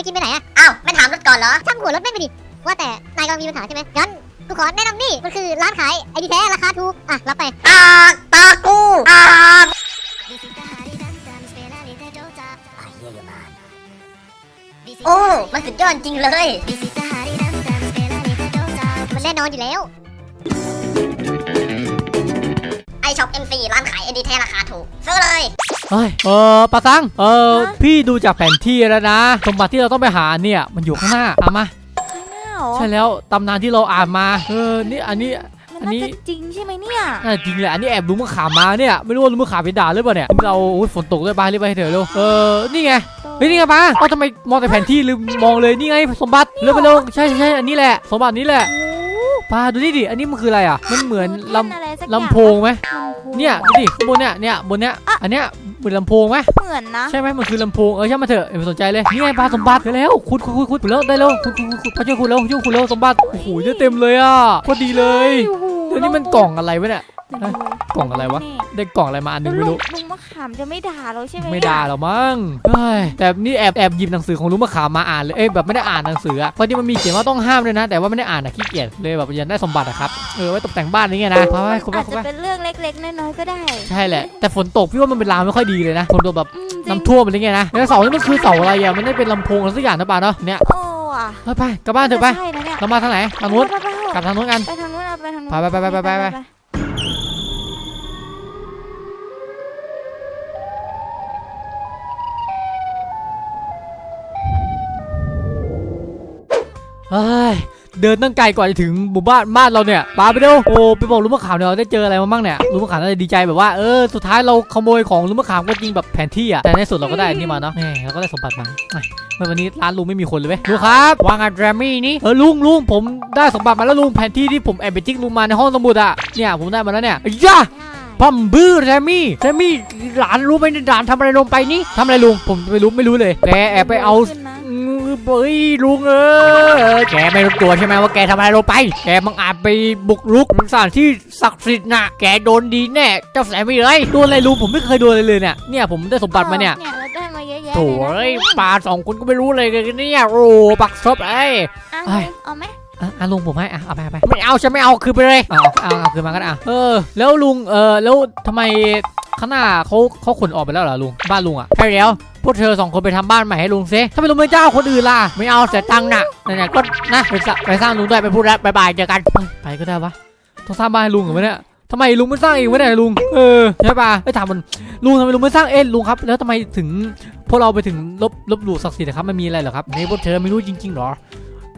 จะกินไปไหนอะอ้าวไม่ถามรถก่อนเหรอช่างหัวรถไม่งไปดิว่าแต่นายกำลังมีปัญหาใช่ไหมงั้นกูขอแนะนำนี่มันคือร้านขายไอดีแท้ราคาถูกอะรับไปอากตากูอากโอ้ มันสุดยอดจริงเลย มันแน่นอนอยู่แล้ว ช็อป MC ร้านขายเอดีแท้ราคาถูก ซื้อเลยเฮ้ยเออปาซังเออพี่ดูจากแผนที่แล้วนะสมบัติที่เราต้องไปหาเนี่ยมันอยู่ข้างหน้าตามมาข้างหน้าเหรอใช่แล้วตำนานที่เราอ่านมาเออนี่อันนี้ มันอันนี้ น่าจะจริงใช่ไหมเนี่ยน่าจริงแหละอันนี้แอบลุงมะขามมาเนี่ยไม่รู้ว่าลุงมะขามไปด่าหรือเปล่าเนี่ยเราโอ้ยฝนตกด้วยไปรีบไปเถอะเร็วเออนี่ไงเฮ้ยนี่ไงป้าเอาทำไมมองแต่แผนที่ลืมมองเลยนี่ไงสมบัติเร็วไปเร็วใช่ใช่ใช่อันนี้แหละสมบัตินี้แหละโอ้ป้าดูนี่ดิอันนี้มันคืออะไรอะมันเหมือนลแท่อะไรสักำอย่างลำโพงไหมลำโพง เนี่ยดูดิข้างบนเนี่ยเนี่ยบนเนี้ยอันเนี้ยเหมือนลำโพงไหมเหมือนนะใช่ไหมมันคือลำโพงเออช่างมาเถอะอย่าไปสนใจเลยนี่ไงปลาสมบัติไปแล้วขุดขุดขุดขุดขุดแล้วได้แล้วขุดขุดขุดขุดมาช่วยขุดแล้วช่วยขุดแล้วสมบัติโอ้โหได้เต็มเลยอะโคตรดีเลยโอ้โหเดี๋ยวนี้มันกล่องอะไรวะเนี่ย เดี๋ยวดูกล่องอะไรวะนี่ได้กล่องอะไรมาอันหนึแล้วงไม่ลุรู้งลุงมะขามจะไม่ด่าเราใช่ไหมไม่ด่าหรอกมั้งเฮ้ยแต่นี่แอบแอบหยิบหนังสือของลุงมะขามมาอ่านเลย เอ้ยแบบไม่ได้อ่านหนังสืออะเพราะที่มันมีเขียนว่าต้องห้ามเลยนะ แต่ว่าไม่ได้อ่านอะขี้เกียจเลยแบบอยากได้สมบัติอะครับ เออไว้ตกแต่งบ้านนี่ไงนะไปไปคุณไปอาจคุณจะไปเป็นเรื่องเล็กๆ น้อยๆ ก็ได้ใช่แหละ แต่ฝนตกพี่ว่ามันเป็นลางไม่ค่อยดีเลยนะ ฝนตกแบบอืมจริงน้ำท่วมอะไรเงี้ยนะแล้วเสานี่มันคือเสาอะไรอะมันได้เป็นลำโพงอะไรสักอย่างนะป่าเนาะ เนี่ยโอ้อะเฮ้ยไปกลับบ้านเถอะไป ใช่นะเนี่ยเรามาทางไหน ทางนู้น ไปไปไปกลับทางนู้นกัน ไปทางนู้นเอาไปทางนู้นไปไปไปไปไปไป เฮ้ยเดินตั้งไกลกว่าจะถึงหมู่บ้านบ้านเราเนี่ยปาไปเร็วโอ้ไปบอกลุงมะขามเนี่ยเราได้เจออะไรมาบ้างเนี่ยลุงมะขามน่าจะดีใจแบบว่าเออสุดท้ายเราขโมยของลุงมะขามก็จริงแบบแผนที่อะแต่ในสุดเราก็ได้อันนี้มาเนาะแหมเราก็ได้สมบัติมาเฮ้ยวันนี้ร้านลุงไม่มีคนเลยเว้ยลุงครับวางงานแรมมี่นี่เออลุงลุงผมได้สมบัติมาแล้วลุงแผนที่ที่ผมแอบไปจิกลุงมาในห้องสมุดอะเนี่ยผมได้มาแล้วเนี่ยอ้ย่าพัมบื้อแรมมี่แรมมี่หลานรู้ไหมเนี่ยหลานทำอะไรลงไปนี่ทำอะไรลุงผมไม่รู้ไม่รู้เลยแกแอบไปเอา ขึ้นนะอืม เฮ้ยลุงเออแกไม่รู้ตัวใช่ไหมว่าแกทำอะไรลงไป แกมังอาจไปบุกรุกสถานที่ศักดิ์สิทธิ์น่ะ แกโดนดีแน่ เจ้าแสนไม่เลยโดนอะไรลุงผมไม่เคยโดนอะไรเลยเนี่ย เนี่ยผมได้สมบัติมาเนี่ยเนี่ยเราได้มาเยอะแยะโถ่เลยเอ้ยนะปลาสองคนก็ไม่รู้เลยกันเนี่ยโอ้ปักซบเอ้ยอะเอ้ยเอาไหมอะอะลุงผมให้อะเอาไปเอาไปไม่เอาฉันไม่เอาคือไปเลยเอาเอาเอาคือมากันอะเออ แล้วลุงเออแล้วทำไม ข้างหน้าเขาเขาขนออกไปแล้วเหรอลุงบ้านลุงอะใช่แล้วพวกเธอสองคนไปทำบ้านใหม่ให้ลุงซิถ้าไม่ลุงไม่เจ้าคนอื่นล่ะไม่เอาเสียตังค์น่ะนั่นๆก็นะไปสร้างไปสร้างลุงด้วยไปพูดแล้วบายบายเจอกันไปก็ได้วะต้องสร้างบ้านให้ลุงเหรอวะเนี่ยทำไมลุงไม่สร้างเองวะเนี่ยลุงเออใช่ปะไอ้ถามมันลุงทำไมลุงไม่สร้างเองลุงครับ แล้วทำไมถึงพวกเราไปถึงลบลบหลู่ศักดิ์สิทธิ์นะครับไม่มีอะไรเหรอครับนี่พวกเธอไม่รู้จริงๆหรอ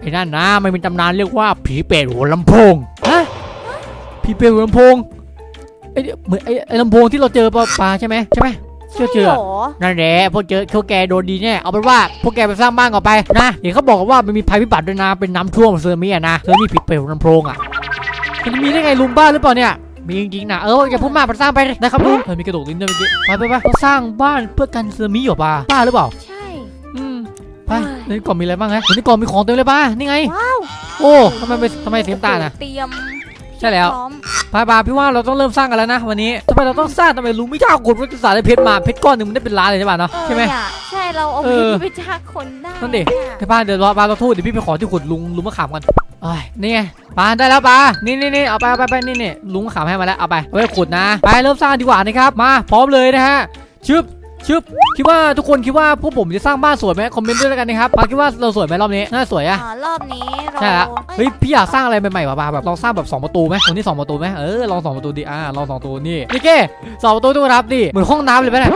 ไอ้นั่นนะมันเป็นตำนานเรียกว่าผีเปรตหัวลำโพงฮะผีเปรตหัวลำโพง ไอ้เนี่ยเหมือนไอ้ไอ้ลำโพงที่เราเจอปลาปลาใช่ไหมใช่ไหมเชื่อเจอใช่หรอนั่นแหละพวกเจอพวกแกโดนดีแน่เอาเป็นว่าพวกแกไปสร้างบ้านก่อนไปนะเห็นเขาบอกว่ามันมีภัยพิบัติด้วยนะเป็นน้ำท่วมเซอร์มีอะนะเซอร์มีผีเปรตหัวลำโพงอะมันจะมีได้ไงลุงบ้านหรือเปล่าเนี่ยมีจริงๆนะเอออย่าพูดมากไปสร้างไปได้ครับลุงเออมีกระดูกลิ้นด้วยเมื่อกี้ไปไปไปเราสร้างบ้านเพื่อกันเซอร์มีเหรอปะบ้าหรือเปล่าใช่ อืมไปในกล่องมีอะไรบ้างฮะในกล่องมีของเต็มเลยป้านี่ไงว้าว โอ้ทำไมเป็นทำไมเสียมตาลอะ เตรียม ใช่แล้ว พร้อมพายบาพี่ว่าเราต้องเริ่มสร้างกันแล้วนะวันนี้ทำไมเราต้องสร้างทำไมลุงไม่จ้างคนว่าจะสารได้เพชรมาเพชรก้อนหนึ่งมันได้เป็นล้านเลยใช่ป่ะเนาะเออใช่ไหม เนี่ยใช่เราเอาเออ ไปจ้างคนได้นั่นดิเนี่ยพี่ป้าเดี๋ยวรอปลาเราทูดเดี๋ยวพี่ไปขอที่ขุดลุงลุงมะขามกันเอ้ยนี่ไงปลาได้แล้วปลานี่นี่นี่เอาไปเอาไปไปนี่นี่ลุงมะขามให้มาแล้วเอาไปเอาไปขุดนะ ไปเริ่มสร้างดีกว่านะครับมาพร้อมเลยนะฮะชึบ ชึบคิดว่าทุกคนคิดว่าพวกผมจะสร้างบ้านสวยไหมคอมเมนต์ด้วยแล้วกันนะครับปลาคิดว่าเราสวยไหมรอบนี้น่าสวยอะอ่ารอบนี้เราใช่ละอ้เฮ้ยพี่อยากสร้างอะไรใหม่ๆป่ะป่ะแบบลองสร้างแบบสองประตูไหมตรงนี้สองประตูไหมเออลองสองประตูดิอ่าลองสองประตูนี่นี่เก้สองประตูทุกคนครับดิเหมือนห้องน้ำเลยไหมเนี่ย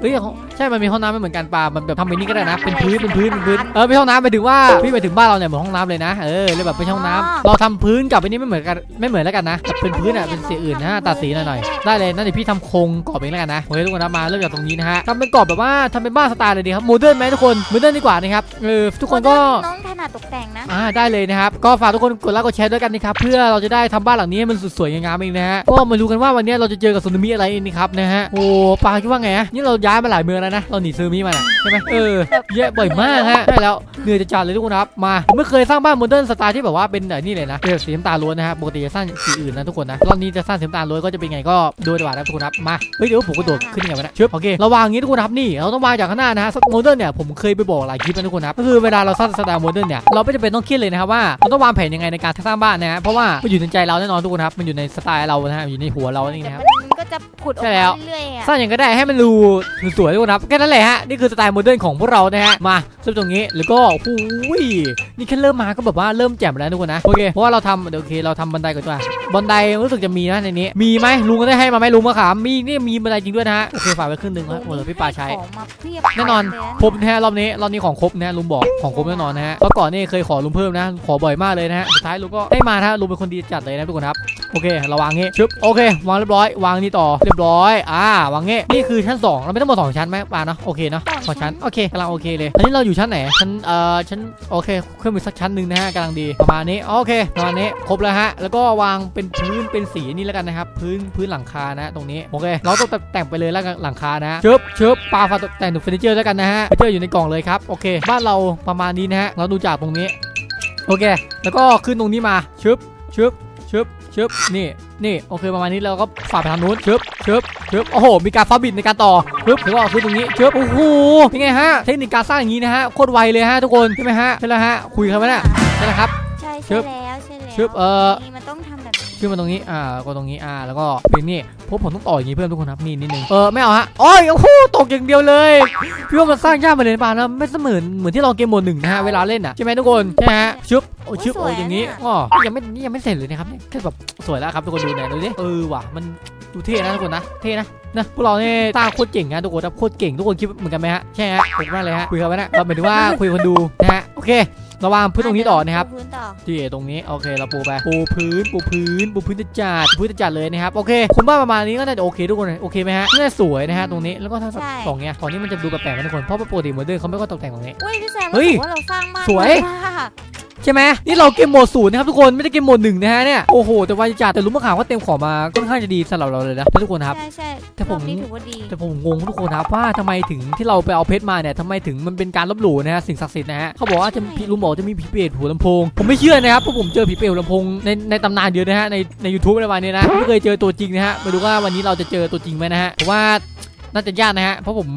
เฮ้ยใช่มันมีห้องน้ำไม่เหมือนกันป่ะมันแบบทำเป็นนี่ก็ได้นะ เป็นพื้น เป็นพื้น เป็นพื้น เออไม่ใช่ห้องน้ำไปถึงว่า พี่ไปถึงบ้านเราเนี่ยเหมือนห้องน้ำเลยนะ เออเลยแบบไม่ใช่ห้องน้ำเราทำพื้นกับไอ้นี่ไม่เหมือนกัน ไม่เหมือนแล้วกันนะแบบเป็นพื้นอะ เป็นสีอื่นนะตัดสีหน่อยๆ ได้เลยนั่นเดี๋ยวพี่ทำโครงกรอบเองแล้วกันนะโอเคทุกคนนะมาเริ่มจากตรงนี้นะฮะทำเป็นกรอบแบบว่าทำเป็นบ้านสไตล์เลยดีครับ โมเดิร์นไหมทุกคน โมเดิร์นดีกว่านะครับ เออทุกคนก็ น้องถนัดตกแต่งนะ อ่าได้เลยนะครับ ก็ฝากทุกคนกดไลค์กดแชร์ด้วยกันนะครับ เพื่อเราจะได้ทำบ้านหลังนี้ให้มันสวยๆงามๆเองนะฮะก็มาดูกันว่าวันนี้เราจะเจอกับสึนามิอะไรนี่ครับนะฮะ โอ้ปาคิดว่าไงฮะนี่เราย้ายมาหลายเมืองแล้วนะแล้วนะเราหนีซื้อมีมาน่ะใช่ไหมเออเยอะบ่อยมากฮะใช่แล้วเหนื่อยจะจัดเลยทุกคนครับมาผมไม่เคยสร้างบ้านโมเดิร์นสไตล์ที่แบบว่าเป็นแบบนี่เลยนะเป็นแบบสีน้ำตาลล้วนนะฮะปกติจะสร้างสีอื่นนะทุกคนนะรอบนี้จะสร้างสีน้ำตาลล้วนก็จะเป็นไงก็ดูดีกว่านะทุกคนครับมาเฮ้ยเดี๋ยวผมกระโดดขึ้นยังไงวะเนี่ยชึบโอเคเราวางอย่างนี้ทุกคนครับนี่เราต้องวางจากข้างหน้านะฮะโมเดิร์นเนี่ยผมเคยไปบอกหลายคลิปนะทุกคนครับก็คือเวลาเราสร้างสไตล์โมเดิร์นเนี่ยเราไม่จำเป็นต้องคิดเลยนะครับว่าเราต้องวางแผนยังไงในการสร้างบ้านนะฮะเพราะว่ามันอยู่ในใจเราแน่นอนทุกคนครับมันอยู่ในสไตล์เรานะฮะอยู่ในหัวเรานี่แต่นะครับมันก็จะผุดออกใช่แล้มาวเรื่อยๆอะสร้างอย่างก็ได้ให้มันดูสวยๆทุกคนครับแค่นั้นแหละฮะนี่คือสไตล์โมเดิร์นของพวกเรานะฮะมาซึ่งตรงนี้แล้วก็หูยนี่แค่เริ่มมาก็แบบว่าเริ่มแจ่มแล้วทุกคนนะโอเคเพราะว่าเราทำเดี๋ยวโอเคเราทำบันไดก่อนดีกว่าบันไดรู้สึกจะมีนะในนี้ มีไหมลุงก็ได้ให้มาไหมลุงมะขามมีนี่มีบันไดจริงด้วยนะฮะโอเคฝากไว้ครึ่งหนึงนะโอ้โหพี่ปาใช้ของมาเพียบแน่นอนเลยะครบนะฮะรอบนี้รอบนี้ของครบนะฮะลุงบอกของครบแน่นอนนะฮะเพราะก่อนนี่เคยขอลุงเพิ่มนะ ขอบ่อยมากเลยนะฮะสุดท้ายลุงก็ให้มานะฮะลุงเป็นคนดีจัดเลยนะทุกคนครับโอเคเราวางงี้ชึบโอเค วางเรียบร้อยวางนี่ต่อเรียบร้อยอ่าวางงี้นี่คือชั้นสองเราไม่ต้องหมดสองชั้นไหมปาเนาะโอเคเนาะสองชั้นโอเคกำลังโอเคเลยอันนี้เราอยู่ชั้นไหนชั้นเอ่อชั้นโอเคเพิ่มอีกสักชั้นหนึ่งนะฮะกำลังดีประมาณนี้โอเคประมาณนี้ครบแล้วฮะแล้วก็วางเป็นพื้นเป็นสีนี่แล้วกันนะครับพื้นพื้นหลังคานะตรงนี้โอเค เราต้องแต่งไปเลยแล้วกันหลังคานะชึบชึบปาฝาตกแต่งถึงเฟอร์นิเจอร์แล้วกันนะฮะเฟอร์นิเจอร์อยู่ในกล่องเลยครับโอเค บ้านเราประมาณนี้นะฮะเราดูจากตรงนี้โอเค แล้วก็ขึ้นตรงนี้มาชึบชึบชึบชึบนี่ นี่โอเคประมาณนี้เราก็ฝาไปทางนู้นชึบชึบชึบโอ้โห มีการฟ้าบิดในการต่อชึบแล้วก็ขึ้นตรงนี้ชึบโอ้โหเป็นไงฮะเทคนิคการสร้างอย่างนี้นะฮะโคตรไวเลยฮะทุกคนใช่ไหมฮะใช่แล้วฮะคุยกันไหมเนี่ยใช่แล้วครับ ใช่ชึใช่บแล้วใช่แล้วชึบเอ่อนี่มันต้องทำแบบนี้ ขึ้นมาตรงนี้ อ่า ก็ตรงนี้ อ่า แล้วก็เป็นนี่พวกผมต้องต่ออย่างนี้เพิ่มทุกคนครับนี่นิดนึง เออ ไม่เอาฮะโอ้ยโอ้โหตกอย่างเดียวเลย พี่ว่ามันสร้างยากมาเลยนะป่านะไม่เสมือนเหมือนที่เราเกมโหมดหนึ่งนะฮะ เวลาเล่นอะ ใช่ไหมทุกคนใช่ไหมฮะชึบโอ้ชึบโอ้อย่างนี้อ๋อยังไม่ยังไม่เสร็จเลยนะครับเนี่ยแค่แบบสวยแล้วครับทุกคนดูเนี่ยดูดิเออว่ะมันดูเท่นะทุกคนนะเท่นะนะพวกเราเนี่ยสร้างโคตรเก่งนะทุกคนครับโคตรเก่งทุกคนคิดเหมือนกันไหมฮะใช่ฮะขอบคุณมากเลยฮะคุยกันไว้นะก็หมายถึงว่าคุยกับคนดูนะฮะโอเค เราวางพื้นตรงนี้ต่อนะครับพื้นต่อที่ตรงนี้โอเคเราปูไปปูพื้นปูพื้นปูพื้นจะจัดปูพื้นจะจัดเลยนะครับโอเคคุณว่าประมาณนี้ก็น่าจะโอเคทุกคนโอเคไหมฮะน่าจะสวยนะฮะตรงนี้แล้วก็ถ้าสองเนี้ยตอนนี้มันจะดูแปลกๆนะทุกคนเพราะว่าปกติโมเดิร์นเขาไม่ค่อยตกแต่งตรงนี้อุ้ยพี่แซมเฮ้รู้ยสึกว่าเราสร้างบ้านสวยมาก ใช่ไหมนี่เราเกมโหมดศูนย์นะครับทุกคนไม่ได้เกมโหมดหนึ่งนะฮะเนี่ยโอ้โหแต่ว่าจะจัดแต่รู้มาข่าวว่าเต็มของมาค่อนข้างจะดีสำหรับเราเลยนะทุกคนครับ ใช่ใช่แต่ผม รอบนี้ถือว่าดี แต่ผมงงทุกคนครับว่าทำไมถึงที่เราไปเอาเพชรมาเนี่ยทำไมถึงมันเป็นการลบหลู่นะฮะสิ่งศักดิ์สิทธิ์นะฮะเขาบอกว่าจะมีลุงบอกจะมีผีเปรตหัวลำโพงผมไม่เชื่อนะครับเพราะผมเจอผีเปรตหัวลำโพงในในตำนานเดียวนะฮะในในยูทูบอะไรประมาณนี้นะไม่เคยเจอตัวจริงนะฮะไม่รู้ว่าวันนี้เราจะเจอตัวจริงไหมนะฮะผมว่า น่าจะยากนะฮะ เพราะผม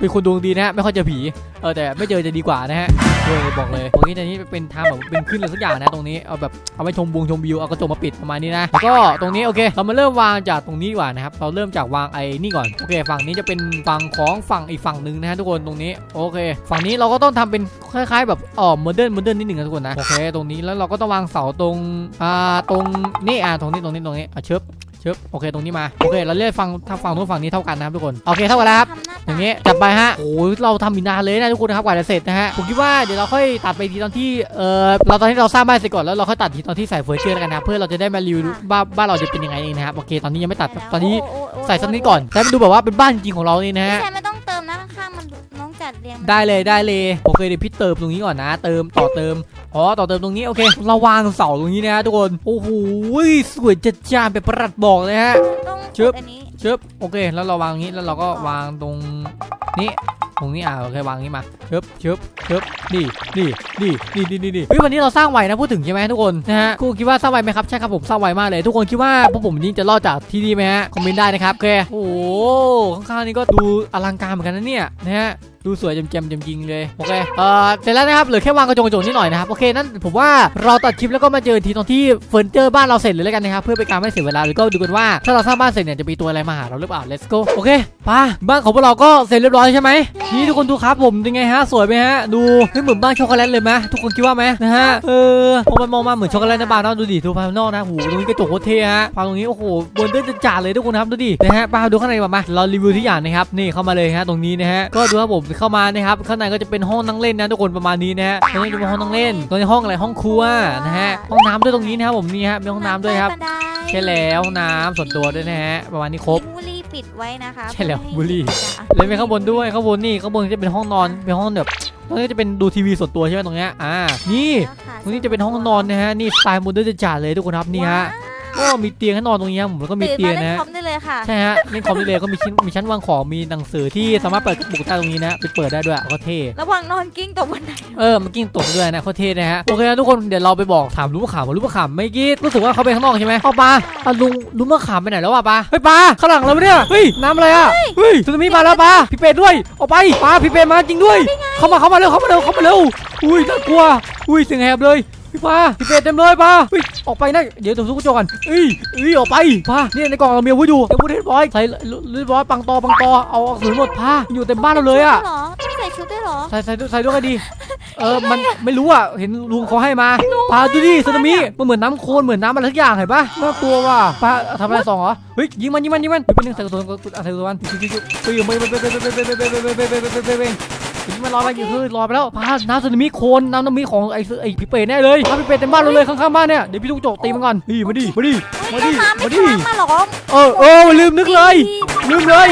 เป็นคนดวงดีนะฮะ ไม่ค่อยเจอผี เออแต่ไม่เจอจะดีกว่านะฮะเลยบอกเลยตรงนี้ตรงนี้เป็นทางแบบเป็นขึ้นเลยสักอย่างนะตรงนี้ เอาแบบเอาไว้ชมวงชมวิว เอากระจกมาปิดประมาณนี้นะแล้วก็ตรงนี้โอเค เรามาเริ่มวางจากตรงนี้กว่านะครับ เราเริ่มจากวางไอ้นี่ก่อน โอเค ฝั่งนี้จะเป็นฝั่งของฝั่งอีกฝั่งหนึ่งนะฮะทุกคนตรงนี้ โอเค ฝั่งนี้เราก็ต้องทำเป็นคล้ายๆ แบบอ๋อโมเดิร์นโมเดิร์นนิดหนึ่งนะทุกคนนะ โอเค ตรงนี้แล้วเราก็ต้องวางเสาตรง อ่า ตรงนี่อ่าตรงนี้ตรงนี้ตรงนี้อะเชิบ ชิบโอเคตรงนี้มาโอเคเราเลือกฝั่งทางฝั่งนู้นฝั่งนี้เท่ากันนะครับทุกคนโอเคเท่ากันแล้วครับทำหน้าอย่างเงี้ยจัดไปฮะโอ้ยเราทำอีกนานเลยนะทุกคนนะครับกว่าจะเสร็จนะฮะผมคิดว่าเดี๋ยวเราค่อยตัดไปทีตอนที่เออเราตอนที่เราสร้างบ้านเสร็จก่อนแล้วเราค่อยตัดทีตอนที่ใส่เฟอร์นิเจอร์แล้วกันนะเพื่อเราจะได้มารีวิวบ้านบ้านเราจะเป็นยังไงเองนะครับโอเคตอนนี้ยังไม่ตัดตอนนี้โโโใส่สักนิดก่อนให้มันดูแบบว่าเป็นบ้านจริงของเรานี่นะพี่ฮะแซมไม่ต้องเติมนะข้างๆมันน้องจัดเรียงได้เลยได้เลยโอเคเดี๋ยวพี่เติมตรงนี้ก่อนนะ เติมต่อเติม อ๋อต่อเติมตรงนี้โอเคเราวางเสาตรงนี้นะฮะทุกคนโอ้โหสวยจัดจ้านแบบประหลัดบอกเลยฮะ ต้องชึบ กดอันนี้ชึบโอเค แล้วเราวางอย่างนี้แล้วเราก็วางตรงนี้ตรงนี้อ่าโอเควางอย่างนี้มาชึบชึบชึบนี่นี่นี่นี่นี่นี่นี่เฮ้ยวันนี้เราสร้างไวนะพูดถึงใช่ไหมทุกคนนะฮะคุณคิดว่าสร้างไวไหมครับใช่ครับผมสร้างไวมากเลย ทุกคนคิดว่าพวกผมนี่จะรอดจากที่นี่ไหมฮะคอมเมนต์ได้นะครับโอเคโอ้โหข้างๆนี่ก็ดูอลังการเหมือนกันนะเนี่ยนะฮะ ดูสวยแจ่มๆจริงเลยโอเคเอ่อเสร็จแล้วนะครับเหลือแค่วางกระจกกระจกนิดหน่อยนะครับโอเคนั่นผมว่าเราตัดคลิปแล้วก็มาเจอทีตอนที่เฟอร์นิเจอร์บ้านเราเสร็จเลยแล้วกันนะครับเพื่อเป็นการไม่เสียเวลาหรือก็ดูกันว่าถ้าเราสร้างบ้านเสร็จเนี่ยจะมีตัวอะไรมาหาเราหรือเปล่า let's go โอเคป่ะบ้านของพวกเราก็เสร็จเรียบร้อยใช่ไหมนี่ทุกคนดูครับผมเป็นไงฮะสวยไหมฮะดูไม่เหมือนบ้านช็อกโกแลตเลยไหมทุกคนคิดว่าไหมนะฮะเออมองไปมองมาเหมือนช็อกโกแลตในบ้านเนาะดูดิดูภายนอกนะโหตรงนี้กระจกโคตรเท่ฮะภายตรงนี้โอ้โหบนเดินจะจ่าเลยทุกคนครับดูดินะฮะไปดูข้างในก่อนมาเรารีวิวทุกอย่างนะครับนี่เข้ามาเลยฮะตรงนี้นะฮะก็ดูครับผมเข้ามานะครับข้างในก็จะเป็นห้องนั่งเล่นนะทุกคนประมาณนี้นะฮะตรงนี้จะเป็นห้องนั่งเล่นตรงนี้ห้องอะไรห้องครัวนะฮะห้องน้ำด้วยตรงนี้นะครับผมนี่ฮะมีห้องน้ำด้วยครับบันไดใช่แล้วห้องน้ำส่วนตัวด้วยนะฮะประมาณนี้ครบมีบุหรี่ปิดไว้นะคะใช่แล้วเพื่อให้บุหรี่จ้ะแล้วมีข้างบนด้วยข้างบนนี่ข้างบนจะเป็นห้องนอนเป็นห้องแบบตรงนี้จะเป็นดูทีวีส่วนตัวใช่ไหมตรงเนี้ยอ่านี่แล้วค่ะตรงนี้จะเป็นห้องนอนนะฮะนี่สไตล์โมเดิร์นจ๋าเลยทุกคนครับนี่ฮะ ก็มีเตียงให้นอนตรงนี้ครับผมแล้วก็มีตื่นเตียมางเล่นนะฮะคอมได้เลยค่ะใช่ฮะเล่นคอมได้เลยก็มีชิ้นมีชั้นวางของมีหนังสือที่สามารถเปิดบุกได้ตรงนี้นะไปเปิดได้ด้วยก็เท่ระวังนอนกิ้งตกบันไดเออมันกิ้งตกด้วยนะโคตรเท่นะฮะโอเคนะทุกคนเดี๋ยวเราไปบอกถามลุงมะขามว่าลุงมะขามไม่อกี้รู้สึกว่าเขาไปข้างนอกใช่ไหมเอาปลาอะลุงลุงมะขามไปไหนแล้ววะปลาเฮ้ยปลาข้างหลังเราเนี่ยเฮ้ยน้ำอะไรอะเฮ้ยสึนามิมาแล้วปลาพี่เป็ดด้วยออกไปปลาพี่เป็ดมาจริงด้วย เข้ามาเข้ามาเร็วเข้ามาเร็วเข้ามาเร็วอุ้ยน่ากลัวอุ้ยเสียงแหบเลย พี่ปลาพี่เป็ดเต็มเลยปลาเฮ้ยออกไปนะเดี๋ยวผมสู้กระจกกันเอ้ยเอ้ยออกไปปลาเนี่ยในกล่องเรามีอาวุธอยู่อาวุธเรียบร้อยใส่เรียบร้อยปังตอปังตอเอาเอาขืนหมดปลาอยู่เต็มบ้านเราเลยอะต้องใส่ชุดด้วยเหรอใส่ใส่ใส่ด้วยก็ดีเออมันไม่รู้อะเห็นลุงเขาให้มาปลาดูดิสึนามิมันเหมือนน้ำโคลนเหมือนน้ำอะไรทุกอย่างเห็นปะน่ากลัวว่ะปลาทำอะไรสองเหรอเฮ้ยยิงมันยิงมันยิงมันเฮ้ยเป็นหนึ่งใส่กระสุนใส่กระสุนมันยิงยิงยิงเฮ้ยไม่ไม่ไม่ไพี่มันรอไปอยู่คือรอไปแล้วพาน้าสึนามิโคนน้ำสึนามิของไอ้เสือไอ้พี่เป๋แน่เลยพาพี่เป๋เต็มบ้านเราเลยข้างๆบ้านเนี่ยเดี๋ยวพี่ลูกโจกตีมันก่อนพี่มาดิมาดิมาดิมาดิมาหรอเออเออลืมนึกเลยลืมเลย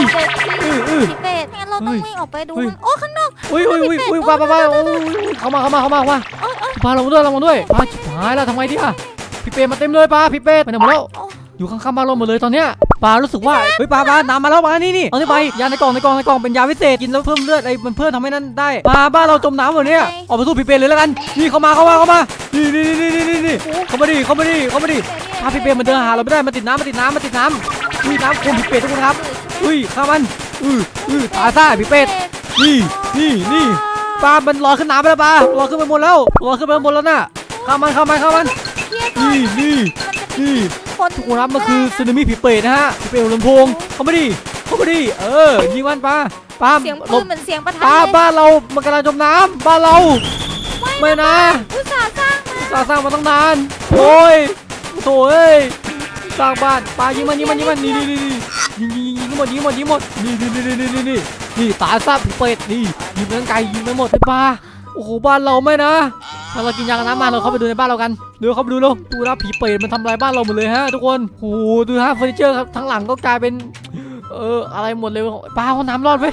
พี่เป๋งั้นเราต้องวิ่งออกไปดูโอ้ข้างนอกอุ้ยอุ้ยอุ้ยอุ้ยว้าว้าว้าเข้ามาเข้ามาเข้ามาว่าพาลงด้วยลงมาด้วยพาหายแล้วทำไงดีอะพี่เป๋มาเต็มเลยปาพี่เป๋ไปไหนหมดแล้วอยู่ข้างๆบ้านเราหมดเลยตอนเนี้ย ปลารู้สึกว่าเฮ้ยปลาปลาน้ำมาแล้วมานี่นี่เอานี่ไปยาในกล่องในกล่องในกล่องเป็นยาพิเศษกินแล้วเพิ่มเลือดไอ้มันเพิ่มทำให้นั่นได้ปลาบ้านเราจมน้ำหมดเนี่ยออกไปสู้พี่เป้เลยแล้วกันนี่เข้ามาเข้ามาเข้ามานี่นี่นี่นี่นี่นี่เข้ามาดิเข้ามาดิเข้ามาดิปลาพี่เป้มันเดินหาเราไม่ได้มันติดน้ำมันติดน้ำมันติดน้ำอุ้ยน้ำคุณพี่เป้ทุกคนครับอุ้ยข้ามันอืออือตาซ่าพี่เป้นี่นี่นี่ปลามันลอยขึ้นน้ำไปแล้วปลาลอยขึ้นไปบนแล้วลอยขึ้นไปบนแล้วน่ะเข้ามันเข้ามันเข้ามันนี่นี่นี่ คนทุกคนครับมันคือสึนามิผีเปรตนะฮะผีเปรตลำโพงเข้ามาดิเข้ามาดิเออยิงมันปลาปลาเสียงปืนเหมือนเสียงประทัปลาบ้านเรามันกำลังจมน้ำบ้านเราไม่นะอุตส่าสร้างสร้าสร้างมาตั้งนานโอ้ยโถ่เอ้ยสร้างบ้านปลายิงมันยิงมันยิงมันนี่นี่นี่ยิงยิงยิงยิงหมดยิงหมดยิงหมดนี่นี่นี่นี่นี่นี่นี่ตาซาผีเปรตนี่ยิงมันไกลยิงไปหมดไอ้ปลาโอ้โหบ้านเราไม่นะ เรากินยากันน้ำมาเราเข้าไปดูในบ้านเรากันเดี๋ยวเข้าไปดูเร็วดูนะผีเปรตมันทำลายบ้านเราหมดเลยฮะทุกคนโอ้โหดูฮะเฟอร์นิเจอร์ครับทั้งหลังก็กลายเป็น เอออะไรหมดเลยปลาห้องน้ำรอดไหม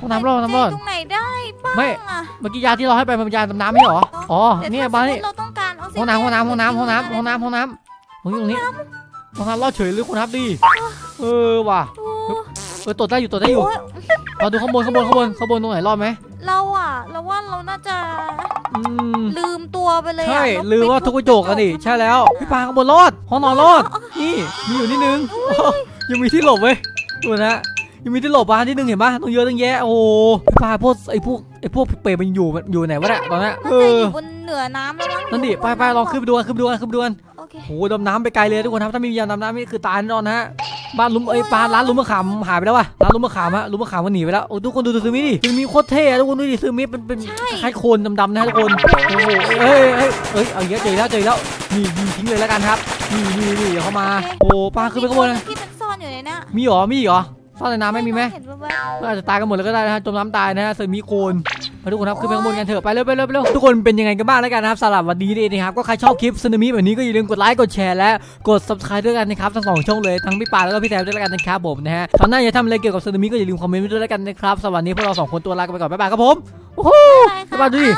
ห้องน้ำรอดห้องน้ำรอดตรงไหนได้บ้างไม่อะเมื่อกี้ยาที่เราให้ไปมันเป็นยาดำน้ำไม่ใช่เหรออ๋อแต่เนี่ยถ้บ้านนี่สมมุติเราต้องการออกซิห้องน้ำห้องน้ำห้องน้ำห้องน้ำห้องน้ำห้องน้ำห้องนี้ตรงนี้ห้องน้ำรอดเฉยเลยคุณครับดีเออว่ะโอ้เออตดได้อยู่ตดได้อยู่โอ้ยเราดูข้างบนข้างบนข้างบนข้างบนตรงไหนรอดไหม เราอะเราว่าเราน่าจะอืมลืมตัวไปเลยอะใช่ต้องลืมไปว่าทุกกระจกกันดิใช่แล้ว พี่ปาข้างบนรอดห้องนอนรอด นี่มีอยู่นิดนึงยังมีที่หลบเว้ยดูนะยังมีที่หลบบ้านที่นึงเห็นปะต้องเยอะต้องแยะโอ้โหพี่ปาพวกไอ้พวก ไอ้พวกเปรตมันอยู่มันอยู่ไหนวะเนี่ยตอนเนี้ยน่าเอจะออยู่บนเหนือน้ำแล้วมั้งนั่นดิไปไปลองขึ้นไปดูกันขึ้นไปดูกันขึ้นไปดูกันโอเคโอ้โหดำน้ำไปไกลเลยทุกคนครับถ้าไม่มียานดำน้ำนี่คือตายแน่นอนนะฮะบ้านลุมไอ้ยปลาร้านลุมมะขามหายไปแล้วว่ะร้านลุมมะขามฮะลุมมะขามมันหนีไปแล้วโอ้ทุกคนดูซูมิดิซูมิโคตรเท่อะทุกคนดูดิซูมิเป็นเป็นคล้ายๆโคลนดำๆนะฮะทุกคนโอ้โหเอ้ยเอ้ยเอ้ยเอาเยอะเจอแล้วเจอแล้วนี่ยิงทิ้งเลยแล้วกันครับนี่นี่นี่อย่าเข้ามาโอ้ปลาขึ้นไปข้างบนมีนะที่มันซ่อนอยู่ในนั้นมีเหรอมีเหรอ ซ่อนในน้ำไหม่มีไหมเห็นแว๊บก็อาจจะตายกันหมดเลยก็ได้นะฮะจมน้ำตายนะฮะเซมีโคลนมาทุกคนครับขึ้นไปข้างบนกันเถอะไปเร็วไปเร็วไปเร็วทุกคนเป็นยังไงกันบ้างแล้วกันนะครับสำหรับวันนี้นี่นะครับก็ใครชอบคลิปซึนามิแบบนี้ก็อย่าลืมกดไลค์กดแชร์และกด subscribe ด้วยกันนะครับทั้งสองช่องเลยทั้งพี่ปาแล้วก็พี่แทนด้วยแล้วกันนะครับผมนะฮะคราวหน้าอย่าทำอะไรเกี่ยวกับซึนามิก็อย่าลืมคอมเมนต์ไว้ด้วยแล้วกันนะครับสำหรับวันนี้พวกเราสองคนตัวลากันไปก่อนบ๊ายบายครับผมโอ้โหๆบ๊ายบายดูดิ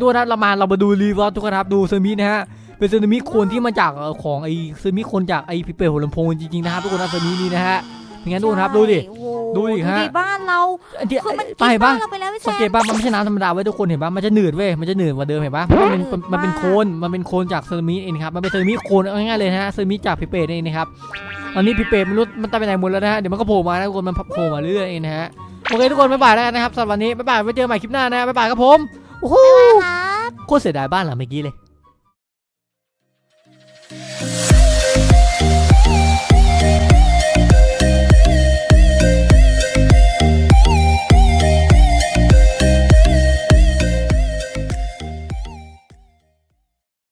ดูนะเรามาเรามาดูรีวิวทุกคนครับดูซึนามินะฮะเป็นซึนามิโคลนที่มาจากเอ่อของไอ้ซึนามิโคลนจากไอ้พี่เป๋หัวลำโพงจริงๆนะครับทุกคนนะซึนามินี้นะฮะ เป็นไงทุกคนครับดูดิโอ้โหดูดิฮะบ้านเราอันที่คือมันไปกินปะบ้านเราไปแล้วพี่แซสังเกตม ป่ะมันไม่ใช่น้ำธรรมดาเว้ยทุกคนเห็นป่ะมันจะหนืดเว้ยมันจะหนืดกว่าเดิมเห็นป่ะมันเป็นหนืดมันเป็นมากโคลนมันเป็นโคลนจากเซรามิเองครับมันเป็นเซรามิโคลนเอาง่ายๆเลยนะฮะเซรามิจากพิเปตเองนะครับตอนนี้พิเปตไม่รู้มันตายไปไหนหมดแล้วนะฮะเดี๋ยวมันก็โผล่มานะทุกคนมันโผล่มาเรื่อยๆเองนะฮะโอเคทุกคนบ๊ายบายแล้วกันนะครับสำหรับวันนี้บ๊ายบายไว้เจอกันใหม่คลิปหน้านะบ๊ายบายครับผมโอ้โห ครับ โคตรเสียดายบ้านหลังเมื่อกี้เลย